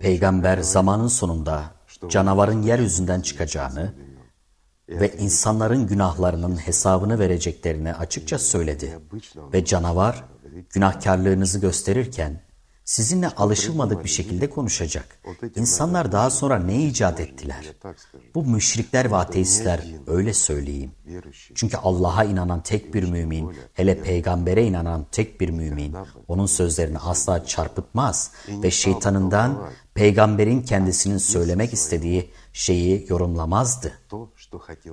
Peygamber zamanın sonunda canavarın yeryüzünden çıkacağını ve insanların günahlarının hesabını vereceklerini açıkça söyledi. Ve canavar günahkarlığınızı gösterirken sizinle alışılmadık bir şekilde konuşacak. İnsanlar daha sonra ne icat ettiler? Bu müşrikler ve ateistler öyle söyleyeyim. Çünkü Allah'a inanan tek bir mümin, hele peygambere inanan tek bir mümin, onun sözlerini asla çarpıtmaz ve şeytanından peygamberin kendisinin söylemek istediği şeyi yorumlamazdı.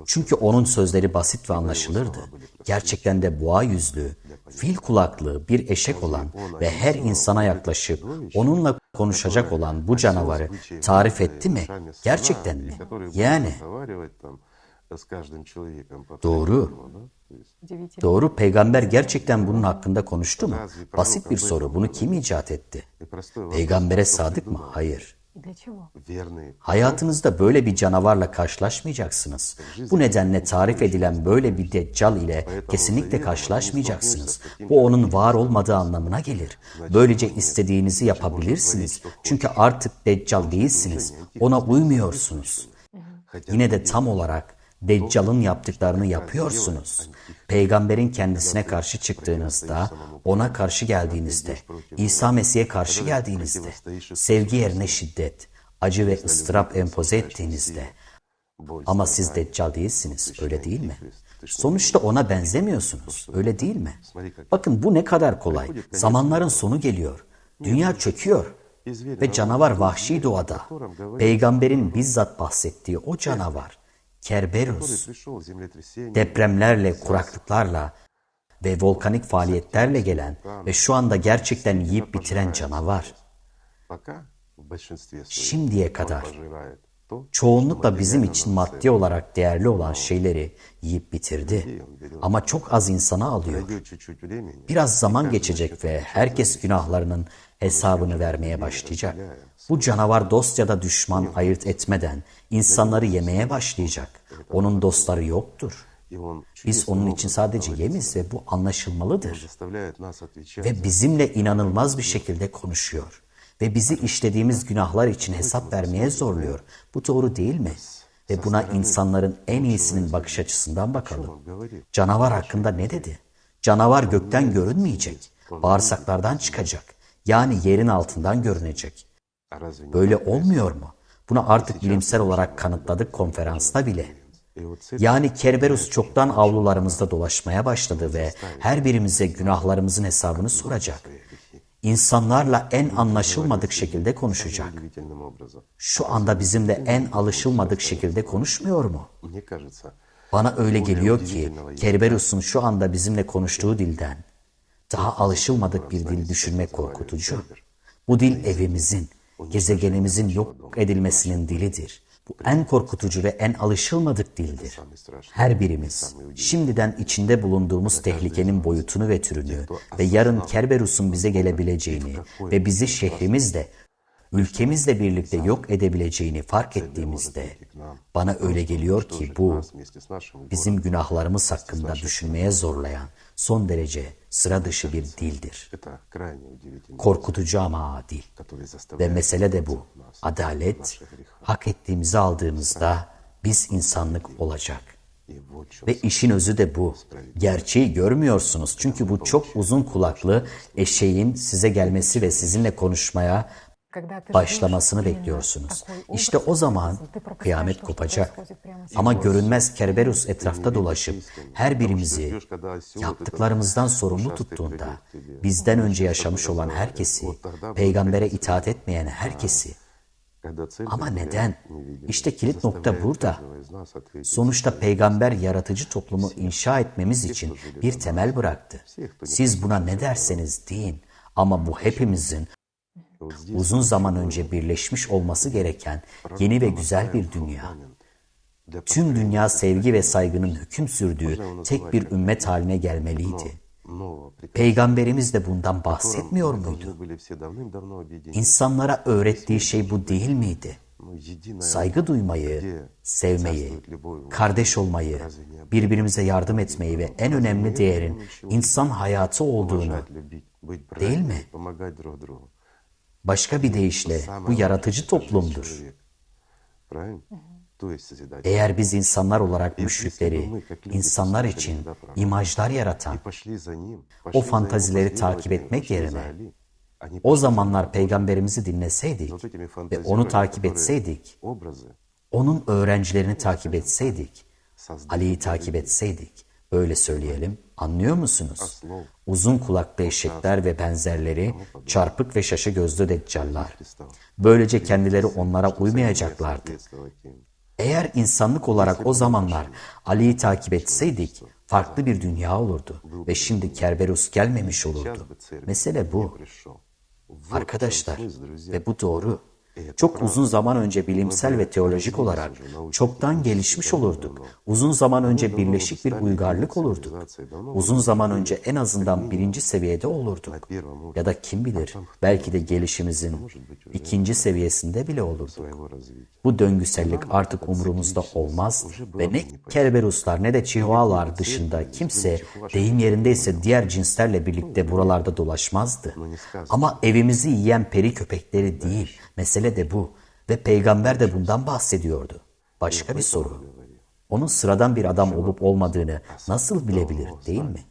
Çünkü onun sözleri basit ve anlaşılırdı. Gerçekten de boğa yüzlü, fil kulaklı bir eşek olan ve her insana yaklaşıp onunla konuşacak olan bu canavarı tarif etti mi? Gerçekten mi? Yani doğru. Doğru peygamber gerçekten bunun hakkında konuştu mu? Basit bir soru. Bunu kim icat etti? Peygambere sadık mı? Hayır. Hayatınızda böyle bir canavarla karşılaşmayacaksınız. Bu nedenle tarif edilen böyle bir deccal ile kesinlikle karşılaşmayacaksınız. Bu onun var olmadığı anlamına gelir. Böylece istediğinizi yapabilirsiniz. Çünkü artık deccal değilsiniz. Ona uymuyorsunuz. Yine de tam olarak Deccal'ın yaptıklarını yapıyorsunuz. Peygamberin kendisine karşı çıktığınızda, ona karşı geldiğinizde, İsa Mesih'e karşı geldiğinizde, sevgi yerine şiddet, acı ve ıstırap empoze ettiğinizde, ama siz Deccal değilsiniz, öyle değil mi? Sonuçta ona benzemiyorsunuz, öyle değil mi? Bakın bu ne kadar kolay. Zamanların sonu geliyor. Dünya çöküyor. Ve canavar vahşi doğada. Peygamberin bizzat bahsettiği o canavar. Kerberus. Depremlerle, kuraklıklarla ve volkanik faaliyetlerle gelen ve şu anda gerçekten yiyip bitiren canavar. Şimdiye kadar çoğunlukla bizim için maddi olarak değerli olan şeyleri yiyip bitirdi. Ama çok az insana alıyor. Biraz zaman geçecek ve herkes günahlarının hesabını vermeye başlayacak. Bu canavar dost ya da düşman ayırt etmeden insanları yemeye başlayacak. Onun dostları yoktur. Biz onun için sadece yemiz ve bu anlaşılmalıdır. Ve bizimle inanılmaz bir şekilde konuşuyor. Ve bizi işlediğimiz günahlar için hesap vermeye zorluyor. Bu doğru değil mi? Ve buna insanların en iyisinin bakış açısından bakalım. Canavar hakkında ne dedi? Canavar gökten görünmeyecek. Bağırsaklardan çıkacak. Yani yerin altından görünecek. Böyle olmuyor mu? Bunu artık bilimsel olarak kanıtladık konferansta bile. Yani Kerberus çoktan avlularımızda dolaşmaya başladı ve her birimize günahlarımızın hesabını soracak. İnsanlarla en anlaşılmadık şekilde konuşacak. Şu anda bizimle en alışılmadık şekilde konuşmuyor mu? Bana öyle geliyor ki Kerberus'un şu anda bizimle konuştuğu dilden daha alışılmadık bir dil düşünmek korkutucu. Bu dil evimizin, gezegenimizin yok edilmesinin dilidir. Bu en korkutucu ve en alışılmadık dildir. Her birimiz şimdiden içinde bulunduğumuz tehlikenin boyutunu ve türünü ve yarın Kerberus'un bize gelebileceğini ve bizi şehrimizle, ülkemizle birlikte yok edebileceğini fark ettiğimizde bana öyle geliyor ki bu bizim günahlarımız hakkında düşünmeye zorlayan son derece sıra dışı bir dildir. Korkutucu ama adil. Ve mesele de bu. Adalet, hak ettiğimizi aldığımızda biz insanlık olacak. Ve işin özü de bu. Gerçeği görmüyorsunuz. Çünkü bu çok uzun kulaklı eşeğin size gelmesi ve sizinle konuşmaya başlamasını bekliyorsunuz. İşte o zaman kıyamet kopacak. Ama görünmez Kerberus etrafta dolaşıp her birimizi yaptıklarımızdan sorumlu tuttuğunda bizden önce yaşamış olan herkesi, peygambere itaat etmeyen herkesi. Ama neden? İşte kilit nokta burada. Sonuçta peygamber yaratıcı toplumu inşa etmemiz için bir temel bıraktı. Siz buna ne derseniz deyin. Ama bu hepimizin uzun zaman önce birleşmiş olması gereken yeni ve güzel bir dünya. Tüm dünya sevgi ve saygının hüküm sürdüğü tek bir ümmet haline gelmeliydi. Peygamberimiz de bundan bahsetmiyor muydu? İnsanlara öğrettiği şey bu değil miydi? Saygı duymayı, sevmeyi, kardeş olmayı, birbirimize yardım etmeyi ve en önemli değerin insan hayatı olduğunu değil mi? Başka bir deyişle bu yaratıcı toplumdur. Eğer biz insanlar olarak müşrikleri, insanlar için imajlar yaratan, o fantazileri takip etmek yerine o zamanlar peygamberimizi dinleseydik ve onu takip etseydik, onun öğrencilerini takip etseydik, Ali'yi takip etseydik, öyle söyleyelim, anlıyor musunuz? Uzun kulaklı eşekler ve benzerleri, çarpık ve şaşı gözlü deccallar. Böylece kendileri onlara uymayacaklardı. Eğer insanlık olarak o zamanlar Ali'yi takip etseydik, farklı bir dünya olurdu ve şimdi Kerberus gelmemiş olurdu. Mesele bu. Arkadaşlar ve bu doğru. Çok uzun zaman önce bilimsel ve teolojik olarak çoktan gelişmiş olurduk. Uzun zaman önce birleşik bir uygarlık olurduk. Uzun zaman önce en azından birinci seviyede olurduk. Ya da kim bilir belki de gelişimizin ikinci seviyesinde bile olurduk. Bu döngüsellik artık umurumuzda olmazdı. Ve ne Kerberuslar ne de Chihuahualar dışında kimse deyim yerindeyse diğer cinslerle birlikte buralarda dolaşmazdı. Ama evimizi yiyen peri köpekleri değil. Mesele de bu. Ve peygamber de bundan bahsediyordu. Başka bir soru. Onun sıradan bir adam olup olmadığını nasıl bilebilir değil mi?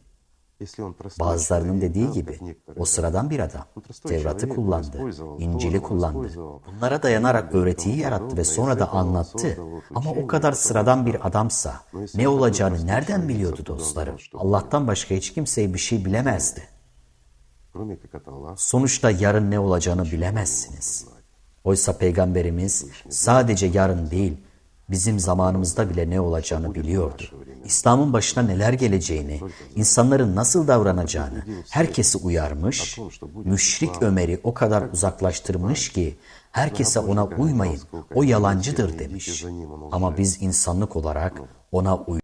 Bazılarının dediği gibi o sıradan bir adam. Tevrat'ı kullandı, İncil'i kullandı. Bunlara dayanarak öğretiyi yarattı ve sonra da anlattı. Ama o kadar sıradan bir adamsa ne olacağını nereden biliyordu dostlarım? Allah'tan başka hiç kimseye bir şey bilemezdi. Sonuçta yarın ne olacağını bilemezsiniz. Oysa peygamberimiz sadece yarın değil, bizim zamanımızda bile ne olacağını biliyordu. İslam'ın başına neler geleceğini, insanların nasıl davranacağını herkesi uyarmış, müşrik Ömer'i o kadar uzaklaştırmış ki herkese ona uymayın, o yalancıdır demiş. Ama biz insanlık olarak ona uy